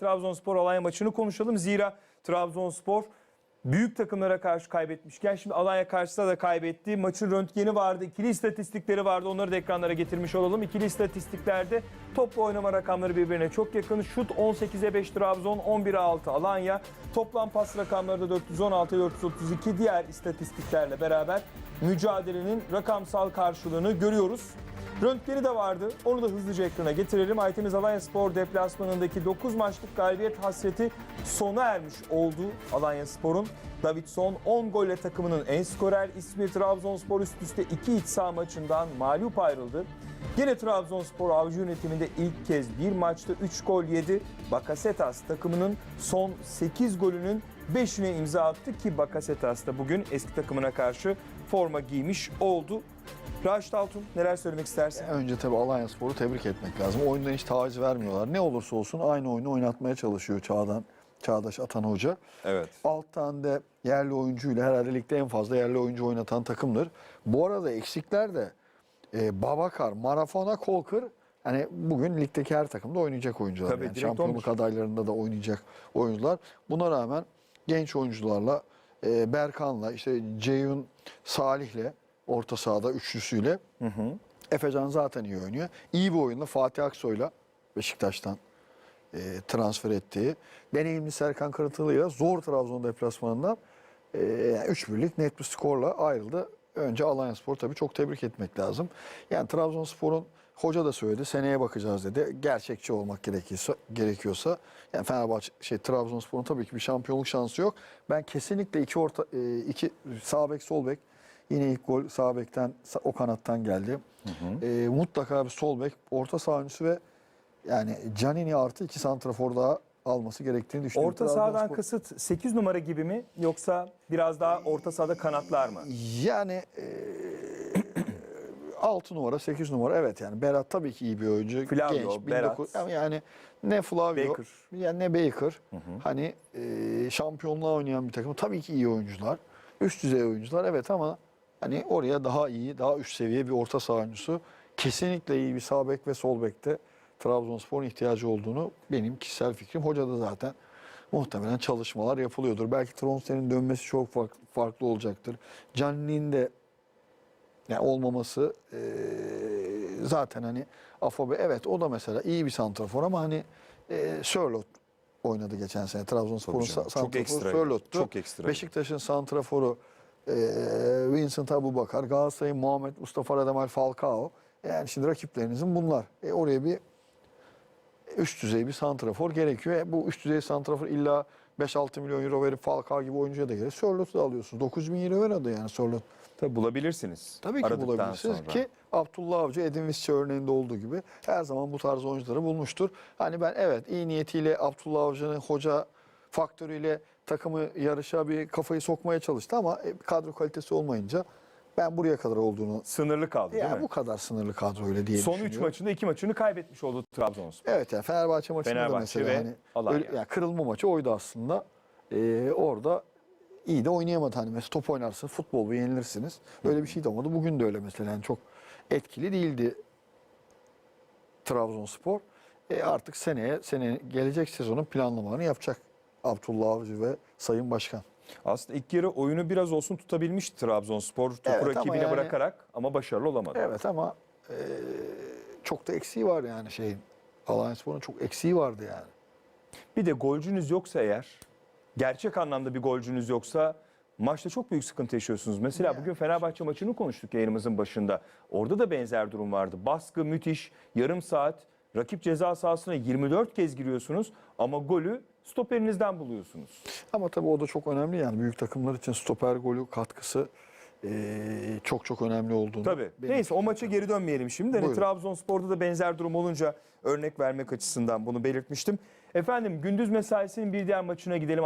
Trabzonspor Alanya maçını konuşalım. Zira Trabzonspor büyük takımlara karşı kaybetmişken şimdi Alanya karşısında da kaybetti. Maçın röntgeni vardı, ikili istatistikleri vardı. Onları da ekranlara getirmiş olalım. İkili istatistiklerde toplu oynama rakamları birbirine çok yakın. Şut 18'e 5 Trabzon, 11'e 6 Alanya. Toplam pas rakamları da 416 432 diğer istatistiklerle beraber mücadelenin rakamsal karşılığını görüyoruz. Röntgeni de vardı. Onu da hızlıca ekrana getirelim. Aytemiz Alanya Spor deplasmanındaki 9 maçlık galibiyet hasreti sona ermiş oldu Alanya Spor'un. Davidson 10 golle takımının en skorer İzmir Trabzonspor üst üste 2 iç saha maçından mağlup ayrıldı. Yine Trabzonspor avcı yönetiminde ilk kez bir maçta 3 gol yedi. Bakasetas takımının son 8 golünün 5'üne imza attı ki Bakasetas da bugün eski takımına karşı forma giymiş oldu. Raşit Altun neler söylemek istersin? Önce tabii Alanya Spor'u tebrik etmek lazım. Oyundan hiç taviz vermiyorlar. Ne olursa olsun aynı oyunu oynatmaya çalışıyor Çağdan, Çağdaş Atan Hoca. Evet. Alt tane de yerli oyuncuyla herhalde ligde en fazla yerli oyuncu oynatan takımdır. Bu arada eksikler de e, Babakar, Marafona, Kolkır hani bugün ligdeki her takımda oynayacak oyuncular. Tabii, yani şampiyonluk 11. adaylarında da oynayacak oyuncular. Buna rağmen genç oyuncularla e, Berkan'la işte Ceyhun Salih'le orta sahada üçlüsüyle Efecan zaten iyi oynuyor. İyi bir oyunla Fatih Aksoy'la Beşiktaş'tan e, transfer ettiği deneyimli Serkan Kırıtılı'yla zor Trabzon deplasmanından e, 3-1'lik net bir skorla ayrıldı. Önce Alanya Spor tabii çok tebrik etmek lazım. Yani Trabzonspor'un hoca da söyledi seneye bakacağız dedi. Gerçekçi olmak gerekiyorsa, gerekiyorsa yani Fenerbahçe şey Trabzonspor'un tabii ki bir şampiyonluk şansı yok. Ben kesinlikle iki orta e, iki sağ bek sol bek yine ilk gol sağ bekten o kanattan geldi. E, mutlaka bir sol bek orta saha oyuncusu ve yani Canini artı iki santrafor daha alması gerektiğini düşünüyorum. Orta sahadan Trabzonspor- kasıt 8 numara gibi mi yoksa biraz daha orta sahada kanatlar mı? Yani e, 6 numara 8 numara evet yani Berat tabii ki iyi bir oyuncu. Flavio, genç, Berat. 19 ama yani ne Flavio Baker. yani ne Baker hani e, şampiyonluğa oynayan bir takım tabii ki iyi oyuncular. Üst düzey oyuncular evet ama hani oraya daha iyi daha üst seviye bir orta saha oyuncusu kesinlikle iyi bir sağ bek ve sol bekte Trabzonspor'un ihtiyacı olduğunu benim kişisel fikrim. Hoca da zaten muhtemelen çalışmalar yapılıyordur. Belki Tronsler'in dönmesi çok fark- farklı olacaktır. Canli'nin de yani olmaması eee, zaten hani Afobe evet o da mesela iyi bir santrafor ama hani eee Sörlot oynadı geçen sene Trabzonspor'un santraforu Sörlot'tu. çok ekstra. Beşiktaş'ın santraforu eee Vincent Abubakar, Galatasaray'ın Muhammed Mustafa Radamel Falcao. Yani şimdi rakiplerinizin bunlar. E oraya bir üst düzey bir santrafor gerekiyor. E bu üst düzey santrafor illa 5-6 milyon euro verip Falcao gibi oyuncuya da gelir. Sörlot'u da alıyorsunuz. 9 bin euro verdi yani Sörlot. Tabii bulabilirsiniz. Tabii ki bulabilirsiniz sonra. ki Abdullah Avcı Edin Visca örneğinde olduğu gibi her zaman bu tarz oyuncuları bulmuştur. Hani ben evet iyi niyetiyle Abdullah Avcı'nın hoca faktörüyle takımı yarışa bir kafayı sokmaya çalıştı ama e, kadro kalitesi olmayınca ben buraya kadar olduğunu Sınırlı kaldı değil yani mi? bu kadar sınırlı kadroyla diye Son 3 düşünüyorum. maçında 2 maçını kaybetmiş oldu Trabzonspor. Evet yani Fenerbahçe maçında da Fenerbahçe mesela ve hani Alanya. öyle- yani kırılma maçı oydu aslında. Ee, orada iyi de oynayamadı hani mesela top oynarsın futbol bir yenilirsiniz. Öyle bir şey de olmadı. Bugün de öyle mesela yani çok etkili değildi Trabzonspor. E artık seneye sene gelecek sezonun planlamalarını yapacak Abdullah Avcı ve Sayın Başkan. Aslında ilk yarı oyunu biraz olsun tutabilmişti Trabzonspor. Topu Evet rakibine yani- bırakarak ama başarılı olamadı. Evet ama e, çok da eksiği var yani şeyin. Alanyaspor'un çok eksiği vardı yani. Bir de golcünüz yoksa eğer, gerçek anlamda bir golcünüz yoksa maçta çok büyük sıkıntı yaşıyorsunuz. Mesela Yani. bugün Fenerbahçe maçını konuştuk yayınımızın başında. Orada da benzer durum vardı. Baskı müthiş, yarım saat, rakip ceza sahasına 24 kez giriyorsunuz ama golü stoperinizden buluyorsunuz. Ama tabii o da çok önemli yani büyük takımlar için stoper golü katkısı eee, çok çok önemli olduğunu. Tabii. benim Neyse o maça geri dönmeyelim şimdi. Hani Buyurun. Trabzonspor'da da benzer durum olunca örnek vermek açısından bunu belirtmiştim. Efendim gündüz mesaisinin bir diğer maçına gidelim.